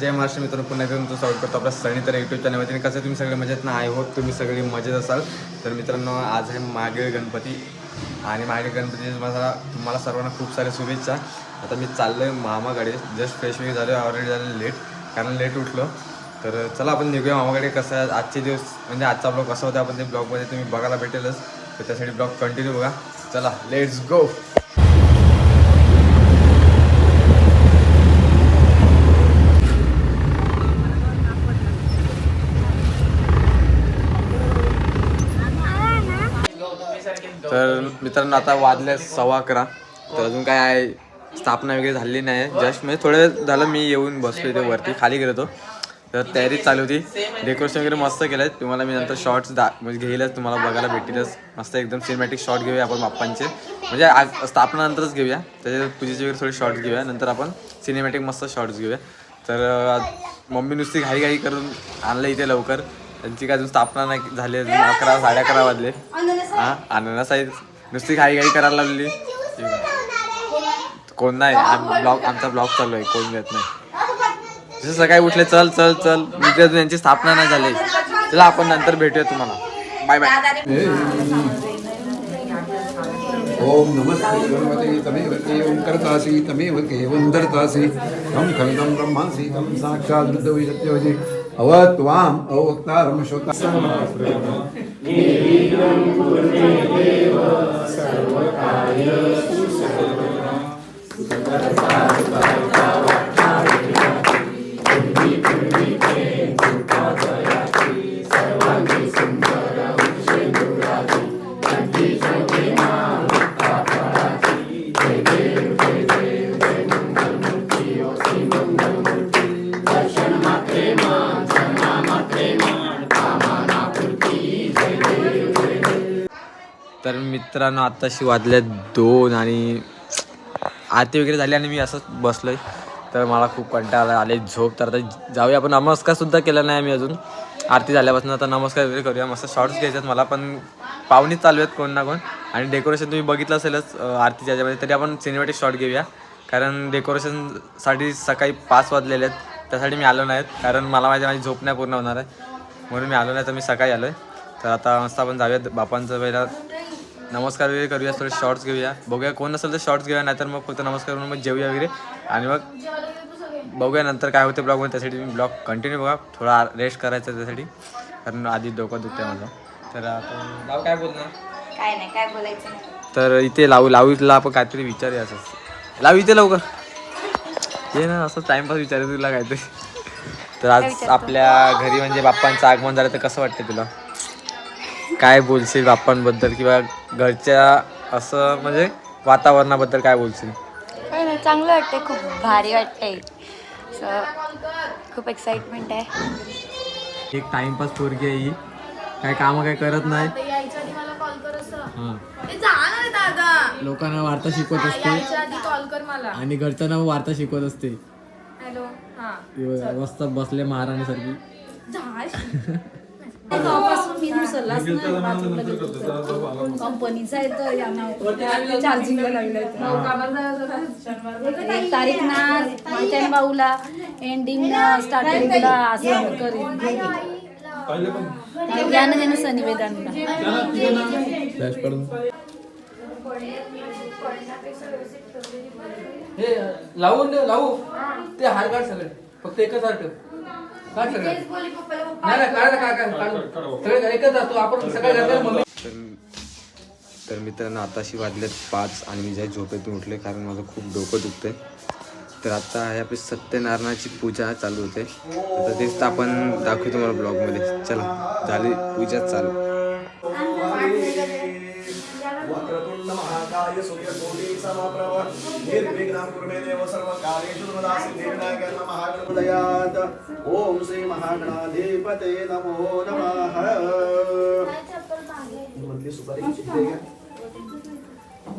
जय महाराष्ट्र मित्रांनो पुन्हा एकदा तुमचं स्वागत करतो आपल्या सणी तर युट्यूब चॅनलवरती कसं तुम्ही सगळे मजेत ना? आय होप तुम्ही सगळी मजेत असाल. तर मित्रांनो आज आहे मागे गणपती. आणि मागे गणपती मला तुम्हाला सर्वांना खूप साऱ्या शुभेच्छा. आता मी चाललो आहे मामाकडे. जस्ट फ्रेश वेग झालो ऑलरेडी झालं लेट कारण लेट उठलो. तर चला आपण निघूया मामाकडे. कसं आहे आजचे दिवस म्हणजे आजचा ब्लॉग कसा होता आपण ते ब्लॉगमध्ये तुम्ही बघायला भेटेलच. तर त्यासाठी ब्लॉग कंटिन्यू बघा. चला लेट्स गो तर मित्रांनो आता वाजले सव्वा अकरा. तर अजून काय आहे? स्थापना वगैरे झालेली नाही आहे. जस्ट म्हणजे थोडं झालं मी येऊन बसलो इथे वरती खाली गेलो होतो. तर तयारी चालू होती. डेकोरेशन वगैरे मस्त केलं आहे तुम्हाला मी नंतर शॉर्ट्स दा म्हणजे घेईलच तुम्हाला बघायला भेटीलच. मस्त एकदम सिनेमॅटिक शॉर्ट घेऊया आपण बाप्पांचे. म्हणजे आज स्थापना नंतरच घेऊया. त्याच्यात पूजेचे वगैरे थोडे शॉर्ट्स घेऊया. नंतर आपण सिनेमॅटिक मस्त शॉर्ट्स घेऊया. तर मम्मी नुसती घाई घाई करून आणलं इथे लवकर. त्यांची काय अजून स्थापना नाही झाली अजून अकरा साडे अकरा वाजले. हा आहे. नुसती घाई घाई करायला लागली. कोण नाही ब्लॉग आमचा ब्लॉग चालू आहे कोण घेत नाही. जसं सकाळी उठले चल चल चल. इथे अजून यांची स्थापना नाही झाली. चला आपण नंतर भेटूया तुम्हाला. बाय बाय ओम नमस्ते भगवते तमेव एवं कर्तासि तमेव केवं दर्तासि तं खलितं ब्रह्मासि तं साक्षात् अव अवत्वाम् अवक्तारं श्रोता तर मित्रांनो आत्ताशी वाजल्या दोन आणि आरती वगैरे झाली आणि मी असंच बसलोय. तर मला खूप कंटाळा आले झोप. तर आता जाऊया आपण. नमस्कार सुद्धा केला नाही आम्ही अजून. आरती झाल्यापासून आता नमस्कार वगैरे करूया. मस्त शॉर्ट्स घ्यायच्यात मला पण पाहुणेच चालू आहेत कोण ना कोण. आणि डेकोरेशन तुम्ही बघितलं असेलच आरतीच्या याच्यामध्ये. तरी आपण सिनेमॅटिक शॉट घेऊया. कारण डेकोरेशनसाठी सकाळी पाच वाजलेले आहेत. त्यासाठी मी आलो नाहीत कारण मला माझी माझी झोप नाही पूर्ण होणार आहे. म्हणून मी आलो नाही तर मी सकाळी आलो आहे तर आता मस्त आपण जाऊयात. बापांचं पहिला नमस्कार वगैरे करूया थोडे शॉर्ट्स घेऊया. बघूया कोण नसेल तर शॉर्ट्स घेऊया नाहीतर मग फक्त नमस्कार करून मग जेवूया वगैरे आणि मग बघूया नंतर काय होते ब्लॉगमध्ये त्यासाठी मी ब्लॉग कंटिन्यू बघा. थोडा रेस्ट करायचा त्यासाठी. कारण आधी डोकं दुखतं आहे माझं. तर लावू काय बोलणार? काय नाही काय बोलायचं. तर इथे लावू लावूला आपण काहीतरी विचारूया असंच लावू इथे लवकर. ये ना असं टाइमपास विचारू तुला काहीतरी. तर आज आपल्या घरी म्हणजे बाप्पांचं आगमन झालं तर कसं वाटतं तुला? काय बोलशील बाप्पांबद्दल किंवा घरच्या असं म्हणजे वातावरणाबद्दल काय बोलशील? काय नाही चांगलं वाटतंय खूप भारी वाटतंय. खूप एक्साइटमेंट आहे. एक टाइमपास पोरगी आहे ही. काय कामं काय करत नाही. हां. लोकांना वार्ता शिकवत असते. यायच्या आधी कॉल कर मला. आणि घरच्यांना वार्ता शिकवत असते. हॅलो हा. मस्त बसले महाराणी सारखी कंपनीचा आहे तर यांना चार्जिंगला लागलाय एक तारीख ना माहिती भाऊला एंडिंग स्टार्टिंगला असं करेल फ्लॅश पडून. हे लावून दे लावू. ते हार काढ सगळे. फक्त एकच हार ठेव. काढ सगळे? नाही नाही काढ काढ काढ काढ सगळे एकच जातो आपण सकाळी जातो मम्मी तर तर मित्रांनो आताशी वाजलेत पाच आणि मी ज्या झोपेतून उठले कारण माझं खूप डोकं दुखतंय. तर आता आहे आपली सत्यनारायणाची पूजा चालू होते. आता तेच तर आपण दाखवू तुम्हाला ब्लॉगमध्ये. चला झाली पूजा चालू. वक्रतुंड महाकाय सूर्यकोटि. समप्रभ निर्विघ्नं कुरु देव सर्वकार्येषु सर्वदा ॐ श्री महागणाधिपते नमो नमः। मधली सुपारी किती आहे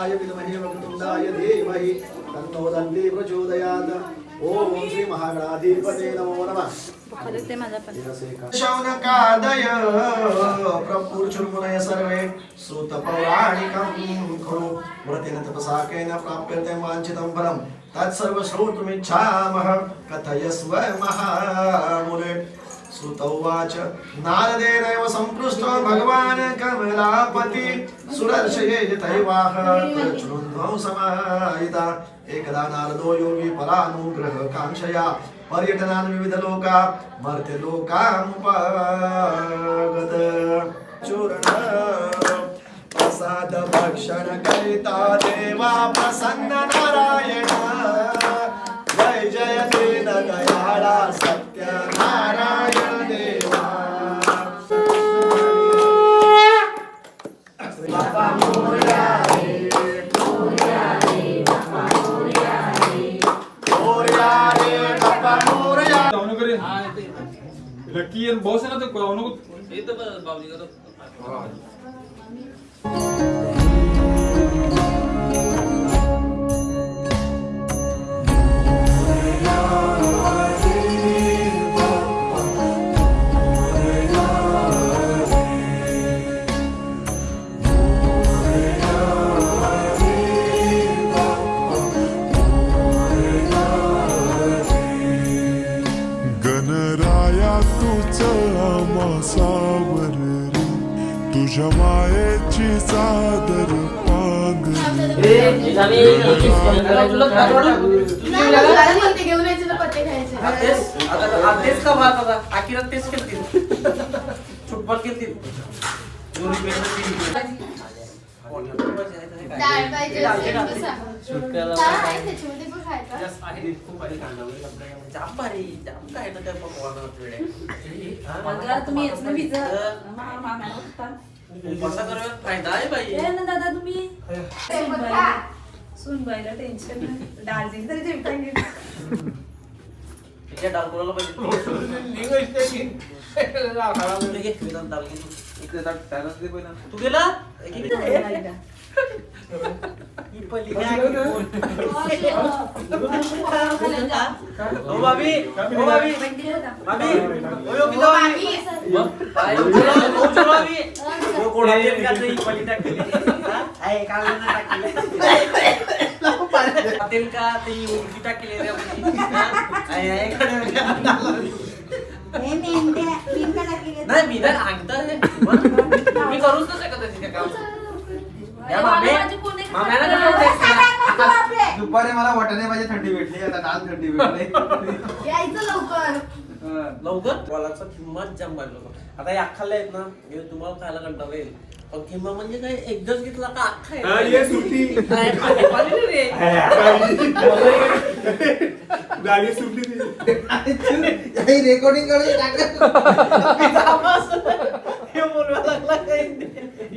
आय विद्महे वक्रतुंडाय धीमहि तन्नो दन्ती प्रचोदयात्। ॐ श्री महागणाधिपते नमो नमः. शौनकादय प्रपुरुषुर्मुनय सर्वे श्रुतपौराणिकं कुरु व्रतेन तपसा केन प्राप्यते वाञ्छितं फलं तत्सर्व श्रोतुमिच्छामः कथयस्व महामुने। श्रुतौवाच नारदेनैव सम्पृष्टो भगवान् कमलापति। सुरर्षये तैवाह प्रचुनुध्वं समाहिता एकदा नारदो योगी परानुग्रह काङ्क्षया पर्यटनान् विविधलोका मर्त्यलोकामुपागत चूर्ण प्रसाद भक्षण करिता देवा प्रसन्न नारायण जय जय दीन मोरया. लकी बॉस आहे ना तो नको गणराया तुझ्या मायेची चादर पांघर पत्ते घेऊन यायचे तर पत्ते खायचे तेच. का मारत आता आखिरात तेच केलतील फुटबॉल केलतील डाळ पाहिजे अगं, तुम्ही मामाला उठता. फायदा आहे बाई. ये ना दादा तुम्ही. सुनबाईला टेन्शन दिली तरी जेवता येईल. त्या डालकोला पाहिजे? तू. गेला? का? नाही ते मी नाही अंगता रे मी करूच नाही शकत तिथे काम या दुपारी मला वाटाणे माझी थंडी भेटली आता डाल थंडी भेटली. यायचं लवकर. लवकर? वालाचा किंमत जाम वाढलो आता हे अख्खाला आहेत ना हे तुम्हाला खायला कंटाळा येईल. पण म्हणजे काय? एकदाच घेतला का अख्खा? हा, ये सुट्टी. नाही, पाणी- पाणी नाही रे. गाडी सुटली ती. रेकॉर्डिंग करून हे लागला काय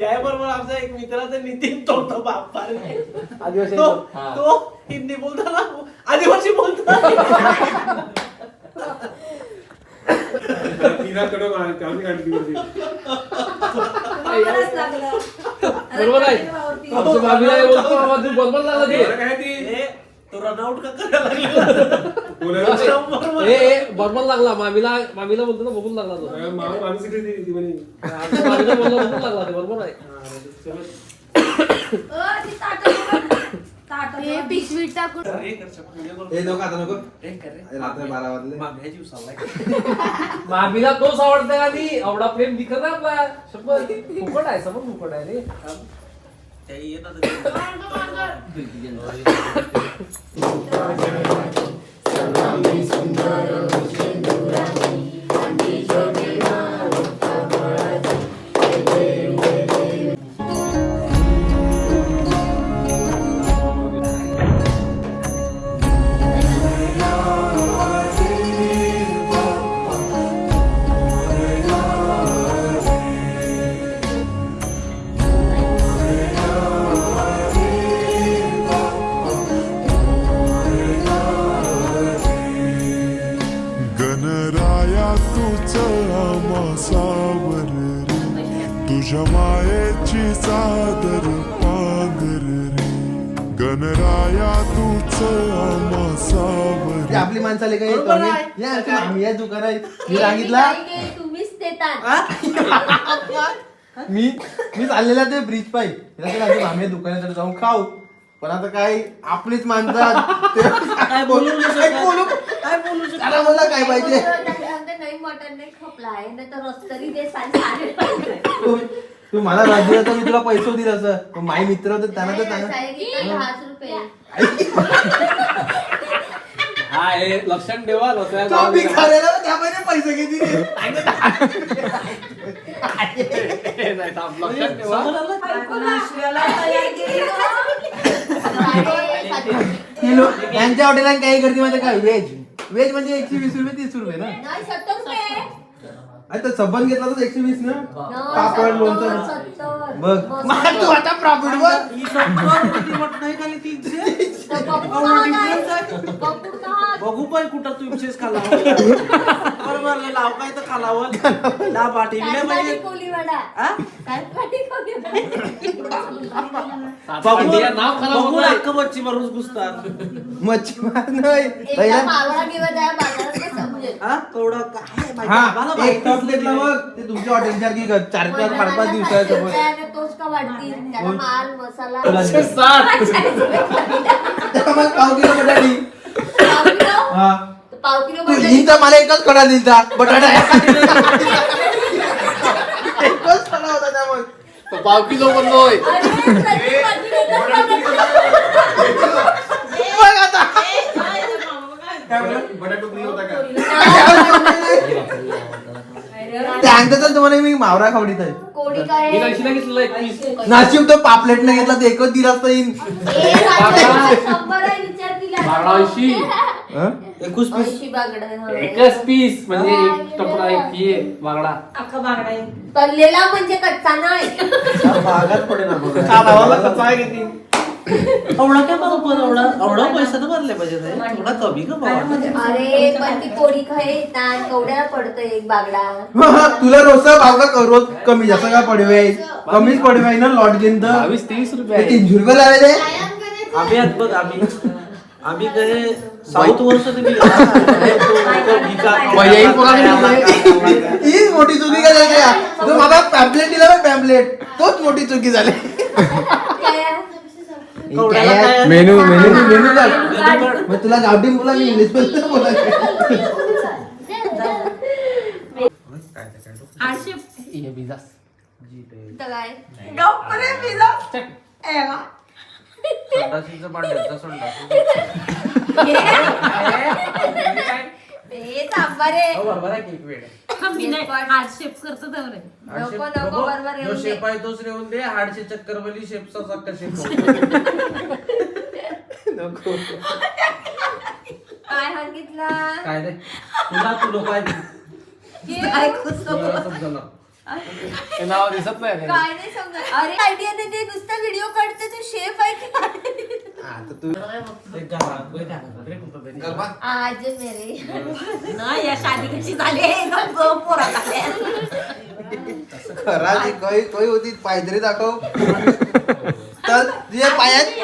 या बरोबर आमचा एक मित्राचा नितीन तोडतो बाप्पा रे. तो तो हिंदी बोलताना आदिवासी. बरोबर आहे. आमच्या हे बोलतो, बाबा तू बरोबर लागला ते. ती रनआउट का करायला लागला. ए, ए, मामीला मामीला बोलतो ना बघून लागला तो. मामीला बोलला बघून लागला ते बरोबर आहे. हे टाकून. हे नको आता नको. रात्री बारा वाजले. मामीला तोच आवडते का ती एवढा प्रेम दिखत आपला फुकट आहे समज फुकट आहे रे. त्याही येत आता. गणराया गणराया तुझ आपली माणसाले काय येतो बरोबर आहे. या मामी आहे दुकान आहे मी सांगितला? तुम्हीच देतात. मी मी चाललेला ते ब्रिज पाई आहे दुकानात जाऊन खाऊ. पण आता काय आपलीच माणसं काय बोलू नाही काय शकत. बोलू? काय बोलू शकत? त्याला मला काय पाहिजे? नाही मटन नाही खपला आहे. नाही तर रस्तरी सांग तू तू मला राजू तर मी तुला पैसे दिले असं. पण माझे मित्र होते त्यांना तर त्यांना हा हे ठेवा लोकांना तो गावाला- भिकाऱ्याला त्यामध्ये पैसे किती नाही, थांब, ठेवा. केली ही लोक यांच्या हॉटेलात काही करते माहिती काय? व्हेज व्हेज म्हणजे एकशे वीस रुपये तीस रुपये ना? नाही सत्तर अरे तर सबन घेतला तर एकशे वीस ना? पापड लोणचं. बघ. मला तू आता प्रॉफिट ही सत्तर मट नाही खाली तीनशे बघू पण कुठं तीनशेच खाला बरोबर लय लाव काय तर खालावं. ला पाठी म्हणजे हा? नाव खराब बघू होत अख्खं मच्छी मारून घुसतात. मच्छीमार नाही. पहिला हा? तेवढं काय माहिती? हा एक माहितीच टॉप नाही. घेतला बघ ते तुमच्या हॉटेल सारखी कर चार चार पाच पाच दिवसाचं बघ तोच का वाढतील? त्याला माल मसाला? त्यामुळे पाव किलो बटाटी पाव किलो हा. पाव किलो तू बटाटे. हिंचा मला एकच कडा दिलता बटाटा एकच कडा होता त्यामुळे. तो पाव किलो बनलोय अरे, पाकिट बघ आता बटाटो फ्री होता का ते सांगतं तर तुम्हाला मी मावरा खावडीत आहे कोडी काय मी आहे? ऐंशीला घेतलेलं एक पीस नाशिक तो पापलेट नाही घेतला तर एकच दिला असता येईन ए, राजा, शंभर आहे विचार केला. बारा ऐंशी. हं? एकूच पीस ऐंशी बागडं आहे. एकच पीस म्हणजे एक टपरा एक ये बागडा अख्खा बागडा आहे. तळलेला म्हणजे कच्चा नाही भागात पडेल आपण हा भावाला कसा आहे किती एवढा काय बरं पण? एवढा एवढा पैसा तर भरले पाहिजे रे. थोडा कमी का बाबा. अरे पण ती कोडी खाय ताण कवड्याला पडतोय एक बागडा. तुला रोजचा भाव का रोज कमी जास्त का पडवे? कमीच पडवे ना लॉट घेऊन तर बावीस तेवीस रुपये ते आहे. तीनशे रुपये लावले. आम्ही आत बघ आम्ही. आम्ही काय साऊथ वर्ष तुम्ही हीच मोठी चुकी काय झाली? तो मला पॅम्पलेट दिला पॅम्पलेट तोच मोठी चुकी झाली? कवड्याला काय? Menu menu menu card. मग तुला गावठी बोला मी इंग्लिशमध्ये बोला. आठशे तर काय गप्परे पिझ्झा ए. बरोबर आहे की वेळ. नाही शेप करतो तेवढे नको नको बरोबर दे. शेप आहे तोच रेवून दे हाडशे चक्कर वाली शेपचा चक्कर शेप काय सांगितला? काय रे? तुला समजलं. हे नाव दिसत नाही. काय नाही अरे आयडिया नाही ते नुसता व्हिडिओ काढते तू शेफ आहे की आता तू एक गाणं, एक गाणं, रे कुठं तरी. आज मेरे ना या शादी कशी झाली? एकदम पोरा झाल्या. खरा जी काही काही होती पायदरी दाखव. तर तुझ्या पायात नाही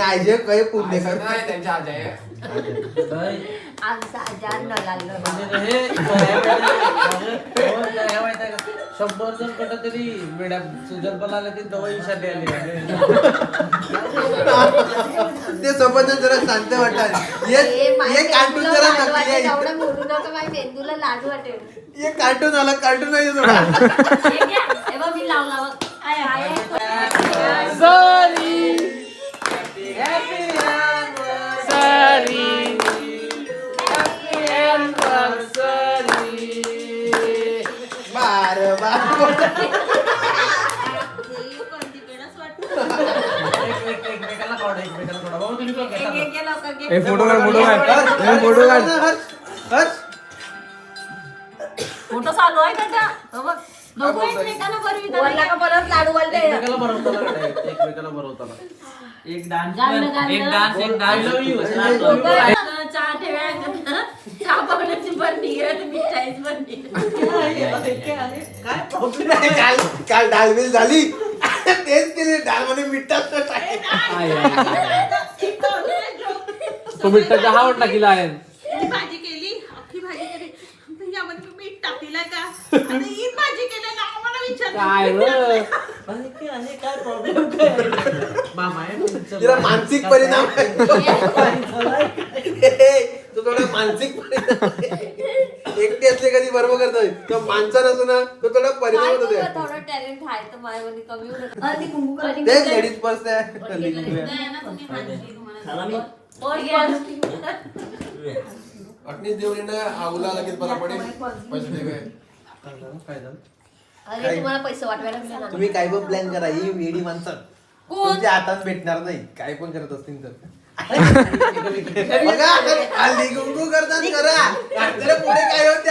आयजे काही पुण्य नाही, त्यांच्या? आमचा आजार न लागलं हे? हो? शंभर जण कुठं तरी सुजल बलाला ते दवाई साठी आले ते सोबत जरा शांत वाटतात माझ्या ये कार्टून मेंदूला जरा लाज नकली वाटेल, आहे एवढं बोलू नका माझ्या मेंदूला लाज वाटेल कार्टून आला कार्टून आहे थोडा हे घ्या. हे बघ मी लावला बघ. आय. ए फोटो काढ फोटो काढ ए, फोटो काढ फोटो चालू आहे का त्या? हो बघ. बघू एकमेकांना परत लाडू एकमेकाला एकमेकाला. एक डान्स गाणं, गाणं. एक डान्स एक चहा ठेवा चहा तुम्ही काल काल डालबिल झाली. तेच केले डाल मध्ये मिठात तो मिठाच्या हा वाटला किला आहे ही भाजी का? भाजी आम्हाला काय प्रॉब्लेम काय मामा आहे तुमचं. तिला मानसिक परिणाम तो थोडा मानसिक परिणाम आहे. एकटे असले कधी बरोबर करतोय तो माणसा नसतो ना तो थोडा परिणाम होतो ते. थोडं टॅलेंट आहे तर माझ्यामध्ये कमी होतं आधी कुंकू कधी तेच लेडीज पर्स आहे. चला मी. अटनीस देवरीनं आवला लगेच बरा पडेल. पैसे दे काय. अरे तुम्हाला पैसे वाटवायला मिळाला तुम्ही काय पण प्लॅन करा ही वेडी माणसं. कोण? तुमच्या हातात भेटणार नाही. काय पण करत असतील तर. बघा करतात करा पुढे काय होते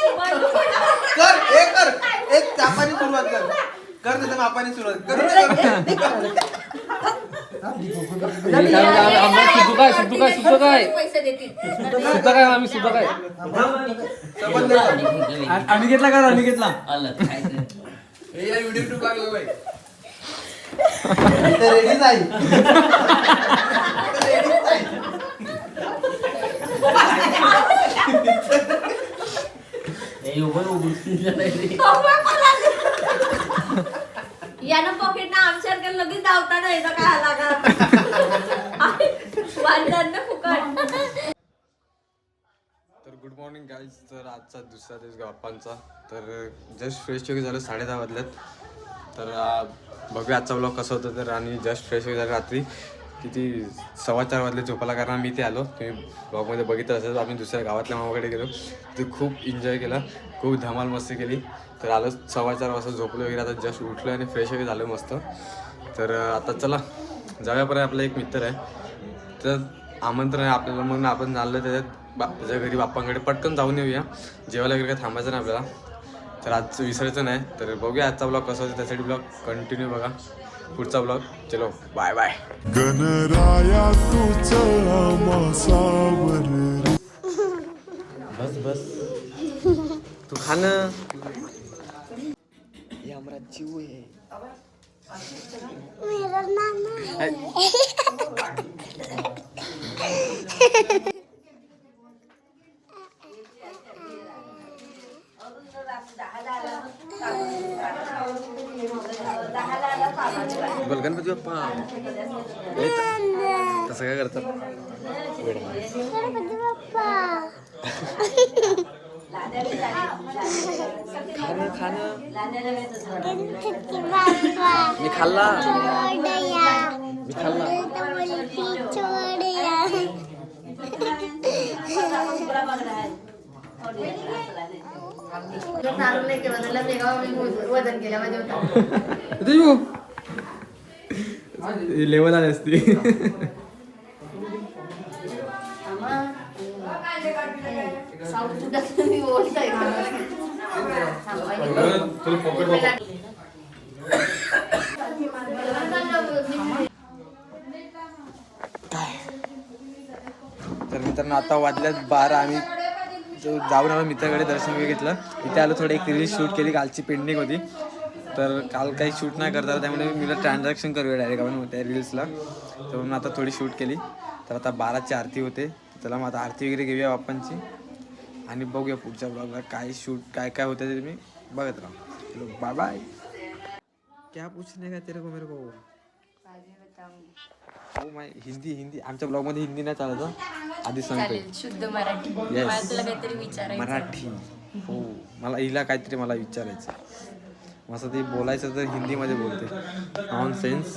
कर हे कर. एक चापाने सुरुवात कर. कर त्याच्या मापाने सुरुवात. कर सुद्धा काय सुद्धा काय सुद्धा काय? पैसे देतील. सुद्धा काय आम्ही सुद्धा काय? आम्ही घेतला का. व्हिडिओ लागलो बाई रेडीच आहे रेडीच. यानं पॉकेट ना आमच्यासारख्या लगेच धावता नाही तर काय लागा वाढणार फुकट. तर गुड मॉर्निंग गाईज तर आजचा दुसरा दिवस गप्पांचा. तर जस्ट फ्रेश वगैरे झालं साडे दहा वाजल्यात तर बघूया आजचा ब्लॉग कसं होतं तर आणि जस्ट फ्रेश वगैरे झालं रात्री. किती सव्वा चार वाजले झोपायला कारण मी ते आलो. तुम्ही ब्लॉगमध्ये बघितलं असेल आम्ही दुसऱ्या गावातल्या मामाकडे गेलो. ते खूप एन्जॉय केला. खूप धमाल मस्ती केली. तर आलो सव्वा चार वाजता झोपलो वगैरे. आता जस्ट उठलो आणि फ्रेश वगैरे झालं मस्त. तर आता चला जाऊया पर्यंत आपला एक मित्र आहे. तर आमंत्रण आहे आपल्याला. मग आपण चाललं त्याच्यात बा त्याच्या घरी बाप्पांकडे. पटकन जाऊन येऊया. जेवायला वगैरे काय थांबायचं नाही आपल्याला. तर आज विसरायचं नाही. तर बघूया आजचा ब्लॉग कसा होता. त्यासाठी ब्लॉग कंटिन्यू बघा. पुढचा ब्लॉग चलो बाय बाय गणराया बस बस. तू खाणं बोल गणपती बाप्पा ए, तसं काय करतात खाणं खाणं मी खाल्ला? मी खाल्ला. वजन केल्यामध्ये होता लेवल आली असती साऊथ मी बोलतोय तर मित्रांनो आता वाजल्यात बारा. आम्ही जो जाऊन आलो मित्राकडे दर्शन वगैरे घेतलं. इथे आलो थोडी एक रील शूट केली. कालची पेंडिंग होती. तर काल काही शूट नाही करता त्यामुळे मी ट्रान्झॅक्शन करूया डायरेक्ट आपण त्या रील्सला तर म्हणून आता थोडी शूट केली. तर आता बाराची आरती होते. चला मग आता आरती वगैरे घेऊया बाप्पांची. आणि बघूया पुढच्या ब्लॉगला काय शूट काय काय होतं ते मी बघत राहा. बाय बाय क्या पूछने का तेरे को मेरे को? हो माय हिंदी हिंदी. आमच्या ब्लॉगमध्ये हिंदी नाही चालत हं. आधी सांगतोय. चालेल शुद्ध मराठी. Yes. मला तुला काहीतरी विचारायचं मराठी. हो मला हिला काहीतरी मला विचारायचं मस्त ती बोलायचं तर हिंदीमध्ये बोलते. ऑन सेन्स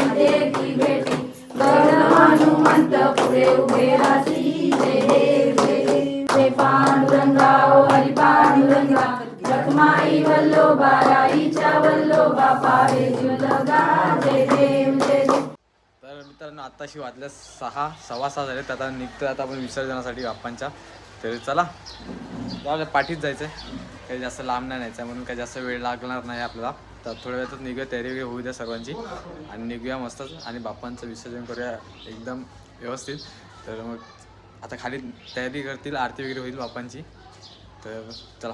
आत्ताशी वाजल्या सहा सव्वा सहा झाले. आता निघतो आता आपण विसर्जनासाठी बाप्पांच्या. तर चला. जाऊ पाठीत जायचं आहे काही जास्त लांब नाही न्यायचं म्हणून काही जास्त वेळ लागणार नाही आपल्याला. तर थोड्या वेळातच निघूया तयारी वगैरे होऊ द्या सर्वांची. आणि निघूया मस्तच आणि बाप्पांचं विसर्जन करूया एकदम व्यवस्थित. तर मग आता खाली तयारी करतील आरती वगैरे होईल बाप्पांची. तर चला.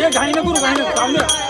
घाई नको घाई नको.